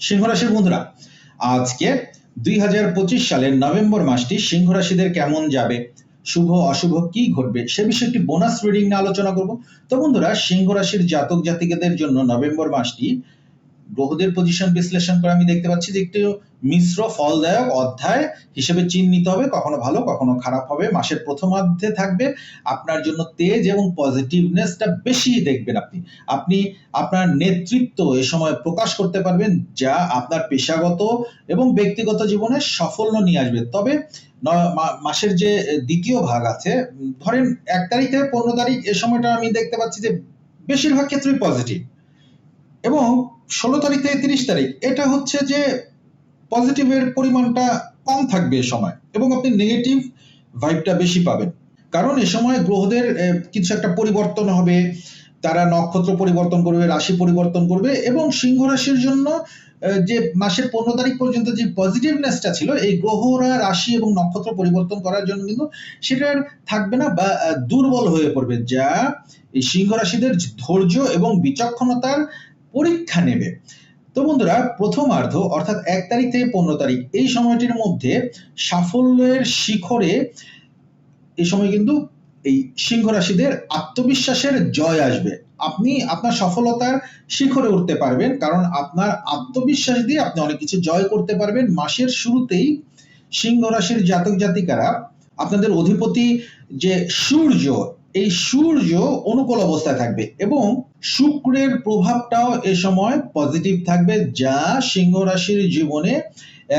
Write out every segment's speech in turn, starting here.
সিংহ রাশির বন্ধুরা, আজকে দুই হাজার পঁচিশ সালের নভেম্বর মাসটি সিংহ রাশিদের কেমন যাবে, শুভ, অশুভ, কি ঘটবে, সে বিষয়ে একটি বোনাস রিডিং নিয়ে আলোচনা করব। তো বন্ধুরা, সিংহ রাশির জাতক জাতিকাদের জন্য নভেম্বর মাসটি গ্রহদের পজিশন বিশ্লেষণ করে আমি দেখতে পাচ্ছি যে একটি মিশ্র ফলদায়ক অধ্যায় হিসেবে চিহ্নিত হবে, কখনো ভালো, কখনো খারাপ হবে। মাসের প্রথমার্ধে থাকবে আপনার জন্য তেজ এবং পজিটিভনেসটা বেশি দেখবেন আপনি। আপনি আপনার নেতৃত্ব এ সময় প্রকাশ করতে পারবেন যা আপনার পেশাগত এবং ব্যক্তিগত জীবনে সাফল্য নিয়ে আসবে। তবে মাসের যে দ্বিতীয় ভাগ আছে, ধরেন এক তারিখ থেকে পনেরো তারিখ এ সময়টা আমি দেখতে পাচ্ছি যে বেশিরভাগ ক্ষেত্রেই পজিটিভ এবং ষোলো তারিখ থেকে তিরিশ তারিখ। এটা হচ্ছে যে পজিটিভের পরিমাণটা কম থাকবে এ সময় এবং আপনি নেগেটিভ ভাইবটা বেশি পাবেন। কারণ এ সময় গ্রহদের কিছু একটা পরিবর্তন হবে, তারা নক্ষত্র পরিবর্তন করবে, রাশি পরিবর্তন করবে এবং সিংহ রাশির জন্য যে মাসের পনেরো তারিখ পর্যন্ত যে পজিটিভনেসটা ছিল, এই গ্রহরা রাশি এবং নক্ষত্র পরিবর্তন করার জন্য কিন্তু সেটা থাকবে না বা দুর্বল হয়ে পড়বে, যা এই সিংহ রাশিদের ধৈর্য এবং বিচক্ষণতার পরীক্ষা নেবে। তো বন্ধুরা, প্রথমার্ধ, অর্থাৎ এক তারিখ থেকে পনেরো তারিখ, এই সময়টির মধ্যে সাফল্যের শিখরে এই সময় কিন্তু এই সিংহ রাশিদের আত্মবিশ্বাসের জয় আসবে। আপনি আপনার সফলতার শিখরে উঠতে পারবেন, কারণ আপনার আত্মবিশ্বাস দিয়ে আপনি অনেক কিছু জয় করতে পারবেন। মাসের শুরুতেই সিংহ রাশির জাতক জাতিকারা আপনাদের অধিপতি যে সূর্য, এই সূর্য অনুকূল অবস্থায় থাকবে এবং শুক্রের প্রভাবটাও এ সময় পজিটিভ থাকবে। যা সিংহ রাশির জীবনে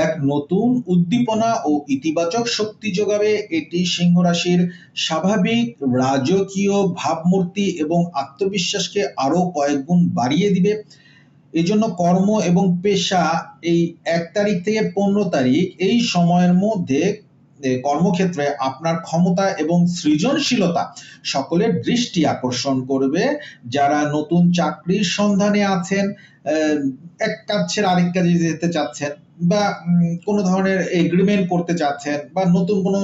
এক নতুন উদ্দীপনা ও ইতিবাচক শক্তি যোগাবে। এটি সিংহ রাশির স্বাভাবিক, রাজকীয় ভাবমূর্তি এবং আত্মবিশ্বাসকে আরও কয়েক গুণ বাড়িয়ে দিবে। এই জন্য কর্ম এবং পেশা এই এক তারিখ থেকে পনেরো তারিখ এই সময়ের মধ্যে কর্মক্ষেত্রে আপনার ক্ষমতা এবং সৃজনশীলতা সকলের দৃষ্টি আকর্ষণ করবে। যারা নতুন চাকরির সন্ধানে আছেন এক কাজ ছেড়ে আরেক কাজে যেতে চাচ্ছেন বা কোনো ধরনের এগ্রিমেন্ট করতে চাচ্ছেন বা নতুন কোনো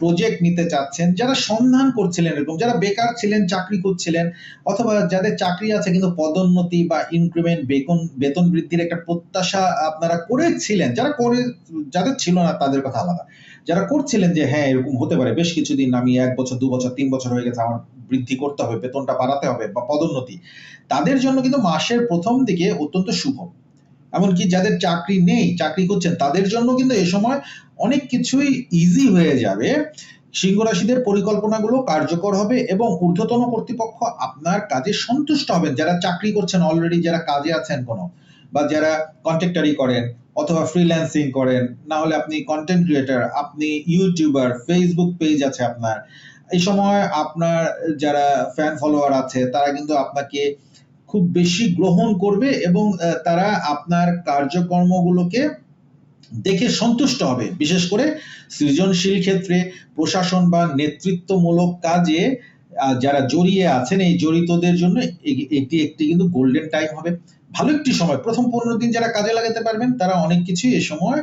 প্রজেক্ট নিতে চাচ্ছেন, যারা সন্ধান করছিলেন এরকম যারা বেকার ছিলেন, চাকরি করছিলেন অথবা যাদের চাকরি আছে কিন্তু পদোন্নতি বা ইনক্রিমেন্ট বেতন বেতন বৃদ্ধির একটা প্রত্যাশা আপনারা করেছিলেন, যারা করে, যাদের ছিল না তাদের কথা আলাদা। যারা করছিলেন যে হ্যাঁ এরকম হতে পারে, বেশ কিছুদিন আমি এক বছর, দু বছর, তিন বছর হয়ে গেছে, আমার বৃদ্ধি করতে হবে, বেতনটা বাড়াতে হবে বা পদোন্নতি। তাদের জন্য কিন্তু মাসের প্রথম দিকে অত্যন্ত শুভ। এমনকি যাদের চাকরি নেই, চাকরি করছেন, তাদের জন্য কিন্তু এ সময় অনেক কিছুই ইজি হয়ে যাবে। সিংহ রাশিদের পরিকল্পনাগুলো কার্যকর হবে এবং ঊর্ধ্বতন কর্তৃপক্ষ আপনার কাজে সন্তুষ্ট হবেন। যারা চাকরি করছেন অলরেডি যারা কাজে আছেন কোনো, বা যারা কন্ট্রাক্টারি করেন অথবা ফ্রিল্যান্সিং করেন, না হলে আপনি কন্টেন্ট ক্রিয়েটার আপনি ইউটিউবার ফেসবুক পেজ আছে আপনার। এই সময় আপনার যারা ফ্যান ফলোয়ার আছে, তারা কিন্তু আপনাকে খুব বেশি গ্রহণ করবে এবং তারা আপনার কার্যকর্মগুলোকে দেখে সন্তুষ্ট হবে। বিশেষ করে সৃজনশীল ক্ষেত্রে প্রশাসন বা নেতৃত্বমূলক কাজে যারা জড়িয়ে আছেন, এই জড়িতদের জন্য এটি একটি কিন্তু গোল্ডেন টাইম হবে। ভালো একটি সময়। প্রথম পনেরো দিন যারা কাজে লাগাতে পারবেন, তারা অনেক কিছুই এ সময়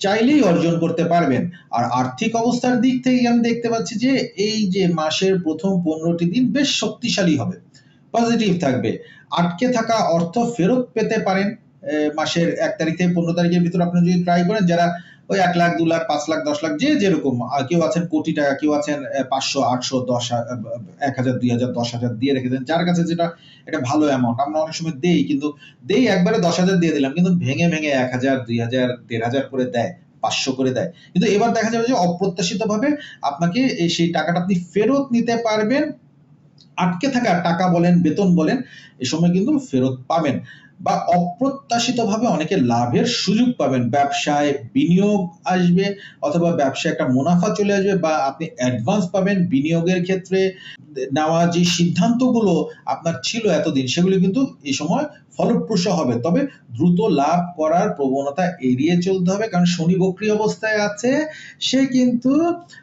চাইলেই অর্জন করতে পারবেন। আর আর্থিক অবস্থার দিক থেকে আমি দেখতে পাচ্ছি যে, এই যে মাসের প্রথম পনেরোটি দিন বেশ শক্তিশালী হবে। পজিটিভ থাকবে। আটকে থাকা অর্থ ফেরত পেতে পারেন মাসের এক তারিখ থেকে পনেরো তারিখের ভিতরে আপনি যদি ট্রাই করেন, যারা ওই এক লাখ, দু লাখ, পাঁচ লাখ, দশ লাখ, যে যেরকম কেউ আছেন কোটি টাকা, কেউ আছেন পাঁচশো, আটশো, দশ এক হাজার, দুই হাজার, দশ হাজার দিয়ে রেখেছেন যার কাছে যেটা, এটা ভালো অ্যামাউন্ট আমরা অনেক সময় দেই, কিন্তু দেই একবারে দশ হাজার দিয়ে দিলাম, কিন্তু ভেঙে ভেঙে এক হাজার, দুই হাজার, দেড় হাজার করে দেয়, পাঁচশো করে দেয়। কিন্তু এবার দেখা যাবে যে অপ্রত্যাশিত ভাবে আপনাকে সেই টাকাটা আপনি ফেরত নিতে পারবেন আটকে থাকা টাকা বলেন, বেতন বলেন, এ সময় কিন্তু ফেরত পাবেন বা অপ্রত্যাশিতভাবে অনেকে লাভের সুযোগ পাবেন। ব্যবসায় বিনিয়োগ আসবে অথবা ব্যবসায় একটা মুনাফা চলে আসবে বা আপনি অ্যাডভান্স পাবেন বিনিয়োগের ক্ষেত্রে। নেওয়া যে সিদ্ধান্তগুলো আপনার ছিল এতদিন, সেগুলো কিন্তু এই সময় ফলপ্রসূ হবে। তবে দ্রুত লাভ করার প্রবণতা এড়িয়ে চলতে হবে কারণ শনি বক্রী অবস্থায় আছে, সে কিন্তু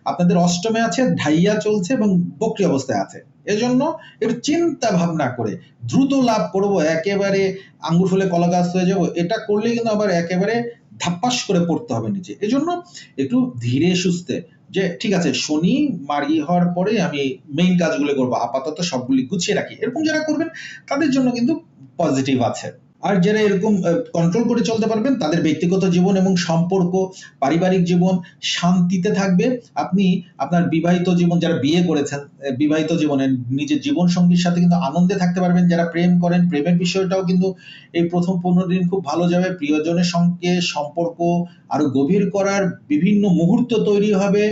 আপনাদের অষ্টমে আছে, ঢাইয়া চলছে এবং বক্রী অবস্থায় আছে। এজন্য একটু চিন্তা ভাবনা করে। দ্রুত লাভ করব, একেবারে আঙ্গুর ফলে কলা গাছ হয়ে যাব, এটা করলে কিন্তু আবার একেবারে ধাপ্পাস করে পড়তে হবে নিচে। এজন্য একটু ধীরে সুস্থে যে, ঠিক আছে, শনি, মারি হওয়ার পরে আমি মেইন কাজগুলো করব, আপাতত সবগুলি গুছিয়ে রাখি। এরকম যারা করবেন, তাদের জন্য কিন্তু পজিটিভ আছে। আর যারা এরকম কন্ট্রোল করে চলতে পারবেন, তাদের ব্যক্তিগত জীবন এবং সম্পর্ক, পারিবারিক জীবন শান্তিতে থাকবে। আপনি আপনার বিবাহিত জীবন, যারা বিয়ে করেছেন বিবাহিত জীবনে নিজের জীবন সঙ্গীর সাথে কিন্তু আনন্দে থাকতে পারবেন। যারা প্রেম করেন, প্রেমের বিষয়টাও কিন্তু এই প্রথম পনেরো দিন খুব ভালো যাবে। প্রিয়জনের সঙ্গে সম্পর্ক আরও গভীর করার বিভিন্ন মুহূর্ত তৈরি হবে।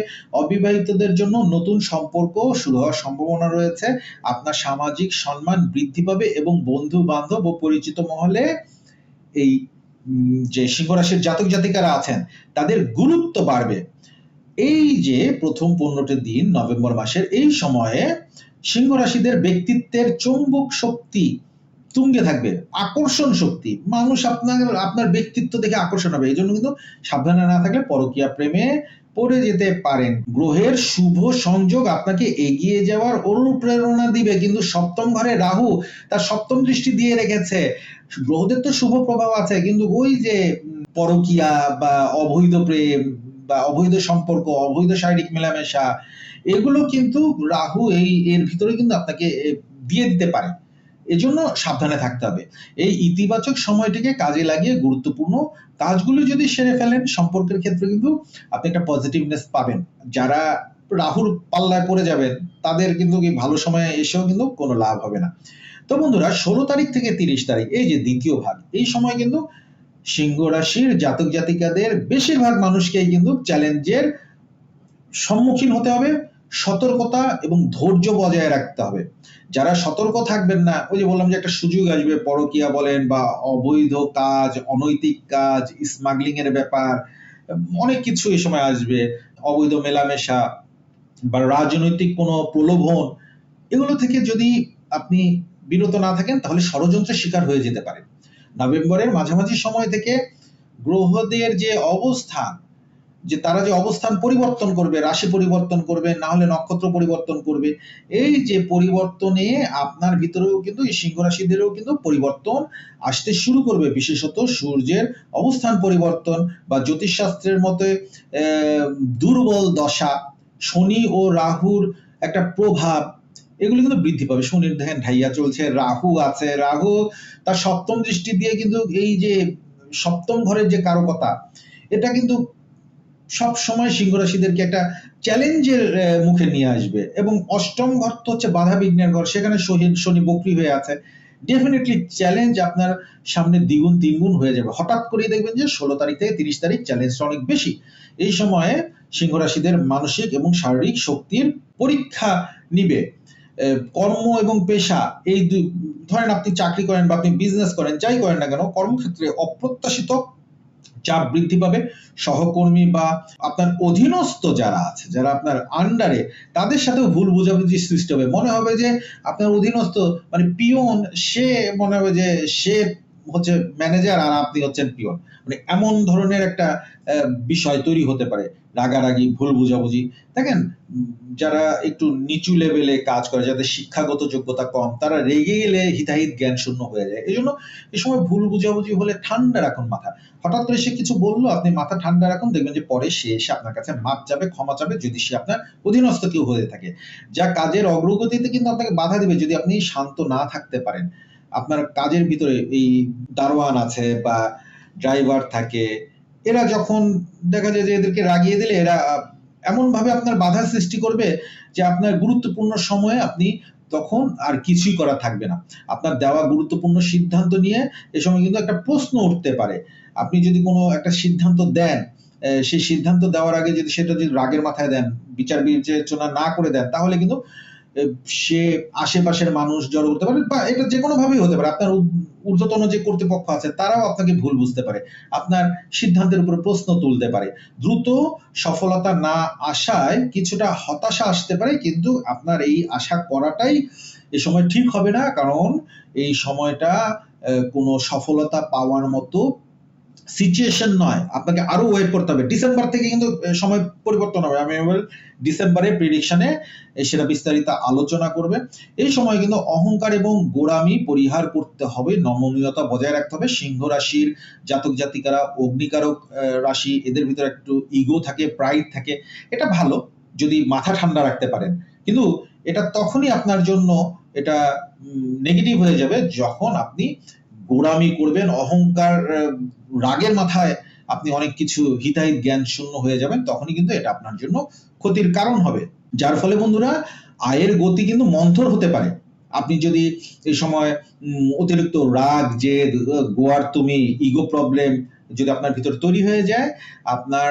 অবিবাহিতদের জন্য নতুন সম্পর্ক শুরু হওয়ার সম্ভাবনা রয়েছে। আপনার সামাজিক সম্মান বৃদ্ধি পাবে এবং বন্ধু বান্ধব ও পরিচিত মহলে এই যে সিংহ রাশির জাতক জাতিকারা আছেন, তাদের গুরুত্ব বাড়বে। এই যে প্রথম পনেরোটি দিন নভেম্বর মাসের, এই সময়ে সিংহ রাশিদের ব্যক্তিত্বের চৌম্বক শক্তি তুঙ্গে থাকবে, আকর্ষণ শক্তি। মানুষ আপনার আপনার ব্যক্তিত্ব দেখে আকর্ষণ হবে, এই জন্য কিন্তু সাবধানে না থাকলে পরকীয়া প্রেমে পড়ে যেতে পারেন। গ্রহের শুভ সংযোগ আপনাকে এগিয়ে যাওয়ার অনুপ্রেরণা দিবে, কিন্তু সপ্তম ঘরে রাহু তার সপ্তম দৃষ্টি দিয়ে রেখেছে। গ্রহদের তো শুভ প্রভাব আছে, কিন্তু ওই যে পরকীয়া বা অবৈধ প্রেম বা অবৈধ সম্পর্ক, অবৈধ শারীরিক মেলামেশা, এগুলো কিন্তু রাহু এই, এর ভিতরে কিন্তু আপনাকে দিয়ে দিতে পারে। এজন্য সাবধানে থাকতে হবে। এই ইতিবাচক সময়টিকে কাজে লাগিয়ে গুরুত্বপূর্ণ কাজগুলো যদি সেরে ফেলেন, সম্পর্কের ক্ষেত্রে কিন্তু আপনি একটা পজিটিভনেস পাবেন। যারা রাহুর পাল্লায় পড়ে যাবেন, তাদের কিন্তু ভালো সময়ে এসেও কিন্তু কোনো লাভ হবে না। তো বন্ধুরা, ষোলো তারিখ থেকে তিরিশ তারিখ, এই যে দ্বিতীয় ভাগ, এই সময় কিন্তু সিংহ রাশির জাতক জাতিকাদের বেশিরভাগ মানুষকেই কিন্তু চ্যালেঞ্জের সম্মুখীন হতে হবে, সতর্কতা এবং ধৈর্য বজায় রাখতে হবে। যারা সতর্ক থাকবেন না, ওই যে বললাম যে একটা সুযোগ আসবে, পরকিয়া বলেন বা অবৈধ কাজ, অনৈতিক কাজ স্মাগলিং এর ব্যাপার, অনেক কিছু এই সময় আসবে, অবৈধ মেলামেশা বা রাজনৈতিক কোনো প্রলোভন, এগুলো থেকে যদি আপনি বিরত না থাকেন, তাহলে ষড়যন্ত্রের শিকার হয়ে যেতে পারেন। নভেম্বরের মাঝামাঝি সময় থেকে গ্রহদের যে অবস্থান, যে তারা যে অবস্থান পরিবর্তন করবে, রাশি পরিবর্তন করবে, না হলে নক্ষত্র পরিবর্তন করবে, এই যে পরিবর্তনে আপনার ভিতরেও কিন্তু, এই সিংহ রাশিদেরও কিন্তু পরিবর্তন আসতে শুরু করবে। বিশেষত সূর্যের অবস্থান পরিবর্তন বা জ্যোতিষশাস্ত্রের মতে দুর্বল দশা, শনি ও রাহুর একটা প্রভাব এগুলো কিন্তু বৃদ্ধি পাবে। শনির দেখেন ঢাইয়া চলছে, রাহু আছে। রাহু তার সপ্তম দৃষ্টি দিয়ে কিন্তু এই যে সপ্তম ঘরের যে কারকতা, এটা কিন্তু সব সময় সিংহ রাশিদেরকে একটা চ্যালেঞ্জের মুখে নিয়ে আসবে। এবং অষ্টম ঘর তো হচ্ছে বাধা বিঘ্নের ঘর, সেখানে শনি বকরি হয়ে আছে। ডেফিনেটলি চ্যালেঞ্জ আপনার সামনে দ্বিগুণ, তিনগুণ হয়ে যাবে। হঠাৎ করেই দেখবেন যে ষোলো তারিখ থেকে তিরিশ তারিখ চ্যালেঞ্জটা অনেক বেশি। এই সময়ে সিংহ রাশিদের মানসিক এবং শারীরিক শক্তির পরীক্ষা নিবে। কর্ম এবং পেশা, এই দুই ধরেন আপনি চাকরি করেন বা আপনি বিজনেস করেন, যাই করেন না কেন, কর্মক্ষেত্রে অপ্রত্যাশিত চাপ বৃদ্ধি পাবে। সহকর্মী বা আপনার অধীনস্থ যারা আছে, যারা আপনার আন্ডারে তাদের সাথেও ভুল বুঝাবুঝি সৃষ্টি হবে। মনে হবে যে আপনার অধীনস্থ মানে পিয়ন সে মনে হবে যে সে হচ্ছে ম্যানেজার আর আপনি হচ্ছেন পিয়ন মানে এমন ধরনের একটা বিষয় তৈরি হতে পারে, রাগারাগি, ভুল বোঝাবুঝি। দেখেন, যারা একটু নিচু লেভেলে কাজ করে, যাদের শিক্ষাগত যোগ্যতা কম, তারা রেগে গেলে হিতাহিত জ্ঞান শূন্য হয়ে যায়। এই জন্য এই সময় ভুল বুঝাবুঝি হলে ঠান্ডা রাখুন মাথা। হঠাৎ করে সে কিছু বলল, আপনি মাথা ঠান্ডা রাখুন, দেখবেন যে পরে সে এসে আপনার কাছে মাপ যাবে ক্ষমা চাবে যদি সে আপনার অধীনস্থ কেউ হয়ে থাকে। যা কাজের অগ্রগতিতে কিন্তু আপনাকে বাধা দিবে, যদি আপনি শান্ত না থাকতে পারেন। আপনার কাজের ভিতরে এই দারোয়ান আছে বা ড্রাইভার থাকে, এরা যখন দেখা যায় যে এদেরকে রাগিয়ে দিলে এরা এমন ভাবে আপনার বাধা সৃষ্টি করবে যে আপনার গুরুত্বপূর্ণ সময়ে আপনি তখন আর কিছুই করা থাকবে না। আপনার দেওয়া গুরুত্বপূর্ণ সিদ্ধান্ত নিয়ে এ সময় কিন্তু একটা প্রশ্ন উঠতে পারে। আপনি যদি কোনো একটা সিদ্ধান্ত দেন সেই সিদ্ধান্ত দেওয়ার আগে যদি সেটা যদি রাগের মাথায় দেন বিচার বিবেচনা না করে দেন, তাহলে কিন্তু সে আশেপাশের মানুষ জড়ো করতে পারে বা এটা যে কোনো ভাবেই হতে পারে। আপনার ঊর্ধ্বতন যে কর্তৃপক্ষ আছে, তারাও আপনাকে ভুল বুঝতে পারে। আপনার সিদ্ধান্তের উপরে প্রশ্ন তুলতে পারে। দ্রুত সফলতা না আসায় কিছুটা হতাশা আসতে পারে, কিন্তু আপনার এই আশা করাটাই এ সময় ঠিক হবে না, কারণ এই সময়টা কোনো সফলতা পাওয়ার মতো সিচুয়েশন নয়। আপনাকে আরও ওয়েট করতে হবে। ডিসেম্বর থেকে কিন্তু সময় পরিবর্তন হবে। আমি ডিসেম্বরে প্রিডিকশনে সেটা বিস্তারিত আলোচনা করবে। এই সময় কিন্তু অহংকার এবং গোড়ামি পরিহার করতে হবে। নমনীয়তা বজায় রাখতে হবে। সিংহ রাশির জাতক জাতিকারা, অগ্নিকারক রাশি, এদের ভিতরে একটু ইগো থাকে প্রাইড থাকে। এটা ভালো, যদি মাথা ঠান্ডা রাখতে পারেন। কিন্তু এটা তখনই আপনার জন্য এটা নেগেটিভ হয়ে যাবে যখন আপনি গোড়ামি করবেন, অহংকার রাগের মাথায় আপনি অনেক কিছু হিতাহিত জ্ঞান শূন্য হয়ে যাবেন, তখনই কিন্তু এটা আপনার জন্য ক্ষতির কারণ হবে। যার ফলে বন্ধুরা, আয়ের গতি কিন্তু মন্থর হতে পারে। আপনি যদি এই সময় অতিরিক্ত রাগ, জেদ, গোয়ার তুমি ইগো প্রবলেম যদি আপনার ভিতরে তৈরি হয়ে যায়, আপনার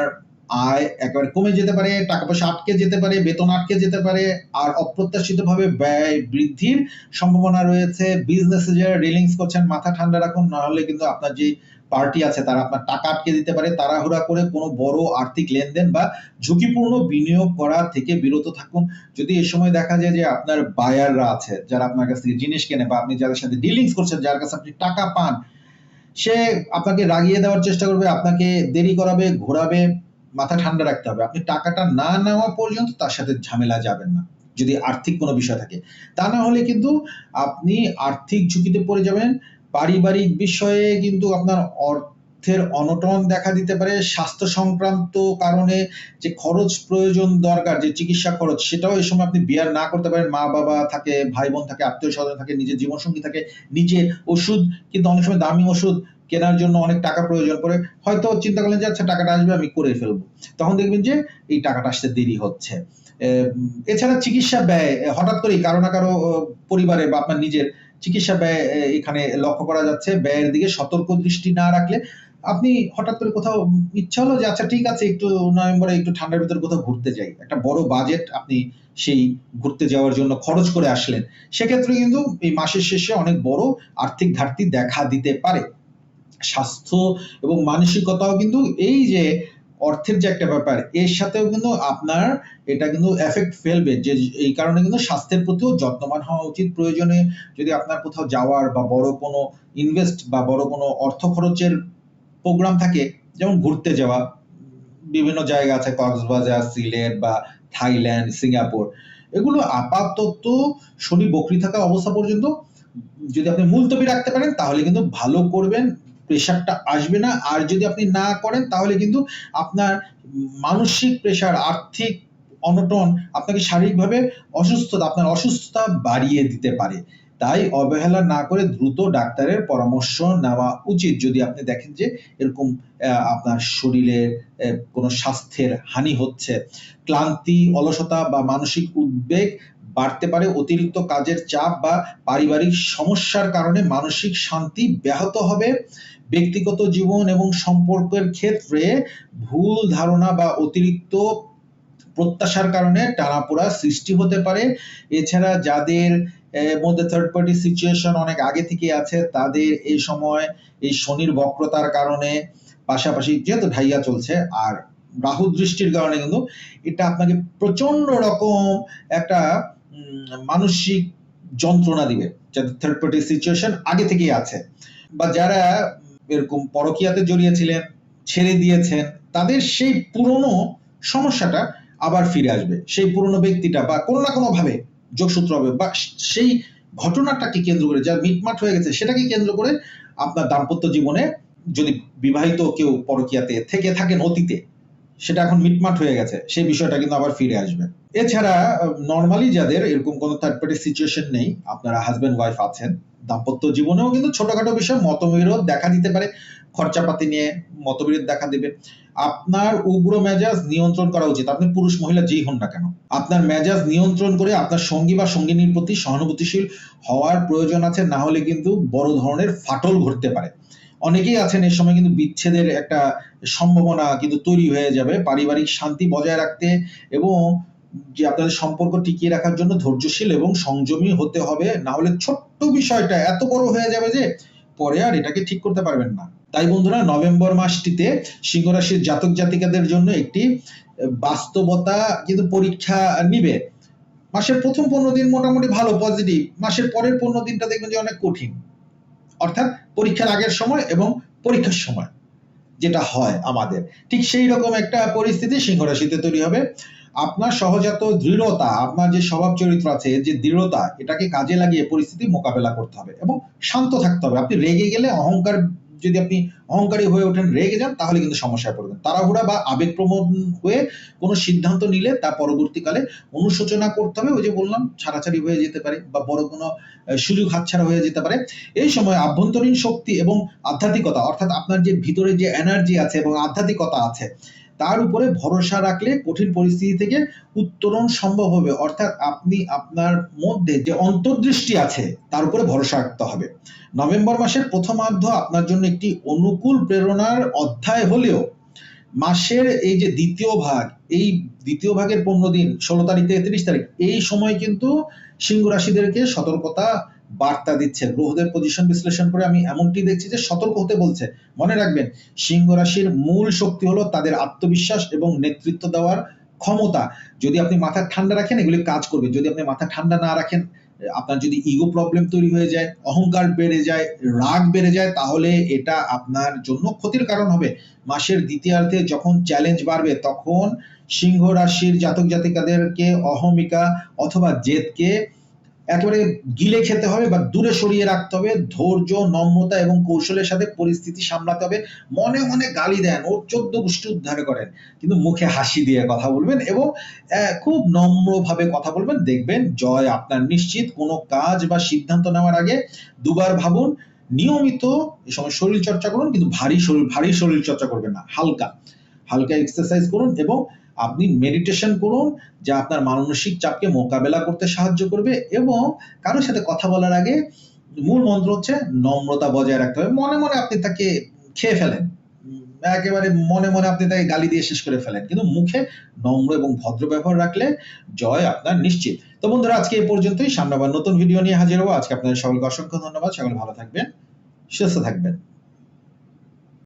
আয় একেবারে কমে যেতে পারে, টাকা পয়সা আটকে যেতে পারে, বেতন আটকে যেতে পারে, আর অপ্রত্যাশিতভাবে ব্যয় বৃদ্ধির সম্ভাবনা রয়েছে। বিজনেসে যারা রিলিংস করছেন, মাথা ঠান্ডা রাখুন নাহলে কিন্তু আপনার যে পার্টি আছে, তারা আপনার টাকা আটকে দিতে পারে। তাড়াহুড়া করে কোনো বড় আর্থিক লেনদেন বা ঝুঁকিপূর্ণ বিনিয়োগ করা থেকে বিরত থাকুন। যদি এই সময় দেখা যায় যে আপনার বায়াররা আছে, যারা আপনার কাছ থেকে জিনিস কেনে বা আপনি যাদের সাথে ডিলিংস করছেন, যার কাছে আপনি টাকা পান, সে আপনাকে রাগিয়ে দেওয়ার চেষ্টা করবে, আপনাকে দেরি করাবে, ঘোরাবে মাথা ঠান্ডা রাখতে হবে। আপনি টাকাটা না নেওয়া পর্যন্ত তার সাথে ঝামেলা যাবেন না, যদি আর্থিক কোনো বিষয় থাকে। তা না হলে কিন্তু আপনি আর্থিক ঝুঁকিতে পড়ে যাবেন। পারিবারিক বিষয়ে কিন্তু আপনার অর্থের অনটন দেখা দিতে পারে। স্বাস্থ্য সংক্রান্ত কারণে যে খরচ প্রয়োজন দরকার, যে চিকিৎসা খরচ, সেটাও এই সময় আপনি বিয়ার না করতে পারেন। মা বাবা থাকে, ভাই বোন থাকে, আত্মীয় স্বজন থাকে, নিজের জীবনসঙ্গী থাকে, নিজের ওষুধ, কিন্তু অনেক সময় দামি ওষুধ কেনার জন্য অনেক টাকা প্রয়োজন পড়ে, হয়তো চিন্তা করলেন যে আচ্ছা টাকাটা আসবে, আমি করে ফেলব। তখন দেখবেন যে এই টাকাটা আসতে দেরি হচ্ছে। এছাড়া চিকিৎসা ব্যয় হঠাৎ করেই কারও না কারও পরিবারে বা আপনার নিজের চিকিৎসা ব্যয় এখানে লক্ষ্য করা যাচ্ছে। ব্যয়ের দিকে সতর্ক দৃষ্টি না রাখলে আপনি হঠাৎ করে কোথাও ইচ্ছা হলো যে আচ্ছা ঠিক আছে, একটু নভেম্বরে একটু ঠান্ডার ভিতরে কোথাও ঘুরতে যাই। একটা বড় বাজেট আপনি সেই ঘুরতে যাওয়ার জন্য খরচ করে আসলেন। সেক্ষেত্রে কিন্তু এই মাসের শেষে অনেক বড় আর্থিক ঘাটতি দেখা দিতে পারে। স্বাস্থ্য এবং মানসিকতাও কিন্তু এই যে অর্থের যে একটা ব্যাপার, এর সাথেও কিন্তু আপনার এটা কিন্তু এফেক্ট ফেলবে। যে এই কারণে কিন্তু স্বাস্থ্যের প্রতিও যত্নবান হওয়া উচিত প্রয়োজনে। যদি আপনার কোথাও যাওয়ার বা বড় কোনো ইনভেস্ট বা বড় কোনো অর্থ খরচের প্রোগ্রাম থাকে, যেমন ঘুরতে যাওয়া, বিভিন্ন জায়গা আছে, কক্সবাজার, সিলেট বা থাইল্যান্ড, সিঙ্গাপুর, এগুলো আপাতত শনি বকরি থাকা অবস্থা পর্যন্ত যদি আপনি মুলতবি রাখতে পারেন, তাহলে কিন্তু ভালো করবেন। প্রেশারটা আসবে না। আর যদি আপনি না করেন, তাহলে কিন্তু আপনার মানসিক প্রেশার আর্থিক অনটন আপনাকে শারীরিকভাবে অসুস্থতা, আপনার অসুস্থতা বাড়িয়ে দিতে পারে। তাই অবহেলা না করে দ্রুত ডাক্তারের পরামর্শ নেওয়া উচিত। যদি আপনি দেখেন যে এরকম আপনার শরীরে কোনো স্বাস্থ্যের হানি হচ্ছে, ক্লান্তি, অলসতা বা মানসিক উদ্বেগ বাড়তে পারে, অতিরিক্ত কাজের চাপ বা পারিবারিক সমস্যার কারণে মানসিক শান্তি ব্যাহত হবে। ব্যক্তিগত জীবন এবং সম্পর্কের ক্ষেত্রে ভুল ধারণা বা অতিরিক্ত প্রত্যাশার কারণে টানাপোড়া সৃষ্টি হতে পারে। এছাড়া যাদের মধ্যে থার্ড পার্টি সিচুয়েশন অনেক আগে থেকে আছে, তাদের এই সময় এই শনির বক্রতার কারণে পাশাপাশি যেহেতু ঢাইয়া চলছে আর রাহু দৃষ্টির কারণে কিন্তু এটা আপনাকে প্রচণ্ড রকম একটা মানসিক যন্ত্রণা দিবে। যাদের থার্ড পার্টি সিচুয়েশন আগে থেকেই আছে। বা যারা এরকম পরকীয়াতে জড়িয়েছিলেন, ছেড়ে দিয়েছেন, তাদের সেই পুরনো সমস্যাটা আবার ফিরে আসবে। সেই পুরনো ব্যক্তিটা বা কোনো না কোনো ভাবে যোগসূত্র হবে বা সেই ঘটনাটাকে কেন্দ্র করে যা মিটমাট হয়ে গেছে সেটাকে কেন্দ্র করে আপনার দাম্পত্য জীবনে যদি বিবাহিত কেউ পরকীয়াতে থেকে থাকেন অতীতে, সেটা এখন মিটমাট হয়ে গেছে, সেই বিষয়টা কিন্তু আবার ফিরে আসবে। এছাড়া নর্মালি যাদের এরকম কোনো থার্ড পার্টি সিচুয়েশন নেই, আপনারা হাজবেন্ড ওয়াইফ আছেন দাম্পত্য জীবনেও কিন্তু ছোটখাটো বিষয়, মতবিরোধ দেখা দিতে পারে, খরচাপাতি নিয়ে মতবিরোধ দেখা দেবে। আপনার উগ্র মেজাজ নিয়ন্ত্রণ করা উচিত। আপনি পুরুষ, মহিলা, যেই হন না কেন, আপনার মেজাজ নিয়ন্ত্রণ করে আপনার সঙ্গী বা সঙ্গিনীর প্রতি সহানুভূতিশীল হওয়ার প্রয়োজন আছে, না হলে কিন্তু বড় ধরনের ফাটল ঘটতে পারে। অনেকেই আছেন এই সময় কিন্তু বিচ্ছেদের একটা সম্ভাবনা কিন্তু তৈরি হয়ে যাবে। পারিবারিক শান্তি বজায় রাখতে এবং যে আপনাদের সম্পর্ক টিকিয়ে রাখার জন্য ধৈর্যশীল এবং সংযমী হতে হবে। না হলে ছোট্ট বিষয়টা এত বড় হয়ে যাবে যে পরে আর এটাকে ঠিক করতে পারবেন না। তাই বন্ধুরা, নভেম্বর মাসটিতে সিংহ রাশির জাতক জাতিকাদের জন্য একটি বাস্তবতা কিন্তু পরীক্ষা নিবে। মাসের প্রথম পনেরো দিন মোটামুটি ভালো পজিটিভ মাসের পরের পনেরো দিনটা দেখবেন যে অনেক কঠিন। অর্থাৎ পরীক্ষার আগের সময় এবং পরীক্ষার সময় যেটা হয় আমাদের। ঠিক সেই রকম একটা পরিস্থিতি সিংহ রাশিতে তৈরি হবে। আপনার সহজাত দৃঢ়তা, আপনার যে স্বভাব চরিত্র আছে যে দৃঢ়তা, এটাকে কাজে লাগিয়ে পরিস্থিতি মোকাবেলা করতে হবে এবং শান্ত থাকতে হবে। আপনি রেগে গেলে অহংকার, যদি আপনি অহংকারী হয়ে ওঠেন, রেগে যান, তাহলে কিন্তু সমস্যায় পড়বেন। তাড়াহুড়া বা আবেগপ্রবণ হয়ে কোনো সিদ্ধান্ত নিলে তা পরবর্তীকালে অনুশোচনা করতে হবে, ওই যে বললাম, ছাড়াছাড়ি হয়ে যেতে পারে বা বড় কোনো সুযোগ হাতছাড়া হয়ে যেতে পারে। এই সময় আভ্যন্তরীণ শক্তি এবং আধ্যাত্মিকতা, অর্থাৎ আপনার যে ভিতরে যে এনার্জি আছে এবং আধ্যাত্মিকতা আছে তার উপরে ভরসা রাখলে কঠিন পরিস্থিতি থেকে উত্তরণ সম্ভব হবে। অর্থাৎ আপনি আপনার মধ্যে যে অন্তর্দৃষ্টি আছে, তার উপরে ভরসা রাখতে হবে। নভেম্বর মাসের প্রথমার্ধ আপনার জন্য একটি অনুকূল প্রেরণার অধ্যায় হলেও মাসের এই যে দ্বিতীয় ভাগ, এই দ্বিতীয় ভাগের পনেরো দিন, ষোলো তারিখ থেকে তিরিশ তারিখ, এই সময় কিন্তু সিংহ রাশিদেরকে সতর্কতা বার্তা দিচ্ছে। গ্রহদের পজিশন বিশ্লেষণ করে আমি এমনটি দেখছি যে সতর্ক হতে বলছে। মনে রাখবেন, সিংহ রাশির মূল শক্তি হলো তাদের আত্মবিশ্বাস এবং নেতৃত্ব দেওয়ার ক্ষমতা। যদি আপনি মাথা ঠান্ডা রাখেন, এগুলি কাজ করবে। যদি আপনি মাথা ঠান্ডা না রাখেন, আপনার যদি ইগো প্রবলেম তৈরি হয়ে যায়, অহংকার বেড়ে যায়, রাগ বেড়ে যায়, তাহলে এটা আপনার জন্য ক্ষতির কারণ হবে। মাসের দ্বিতীয়ার্ধে যখন চ্যালেঞ্জ বাড়বে, তখন সিংহ রাশির জাতক জাতিকাদেরকে অহমিকা অথবা জেদকে একেবারে গিলে খেতে হবে বা দূরে সরিয়ে রাখতে হবে, ধৈর্য, নম্রতা এবং কৌশলের সাথে পরিস্থিতি সামলাতে হবে। মনে মনে গালি দেন ওর চোদ্দ গোষ্ঠী উদ্ধার করেন। কিন্তু মুখে হাসি দিয়ে কথা বলবেন এবং খুব নম্রভাবে কথা বলবেন। দেখবেন জয় আপনার নিশ্চিত। কোনো কাজ বা সিদ্ধান্ত নেওয়ার আগে দুবার ভাবুন। নিয়মিত এই সময় শরীর চর্চা করুন, কিন্তু ভারী শরীর ভারী শরীর চর্চা করবেন না। হালকা হালকা এক্সারসাইজ করুন এবং আপনি মেডিটেশন করুন যা আপনার মানসিক চাপকে মোকাবেলা করতে সাহায্য করবে এবং কারোর সাথে কথা বলার আগে মূল মন্ত্র হচ্ছে নম্রতা বজায় রাখতে হবে। মনে মনে আপনি তাকে খেয়ে ফেলেন। একেবারে মনে মনে আপনি তাকে গালি দিয়ে শেষ করে ফেলেন। কিন্তু মুখে নম্র এবং ভদ্র ব্যবহার রাখলে জয় আপনার নিশ্চিত। তো বন্ধুরা, আজকে এই পর্যন্তই। সামনে আবার নতুন ভিডিও নিয়ে হাজির হব। আজকে আপনাদের সকলকে অসংখ্য ধন্যবাদ। সকলে ভালো থাকবেন, সুস্থ থাকবেন।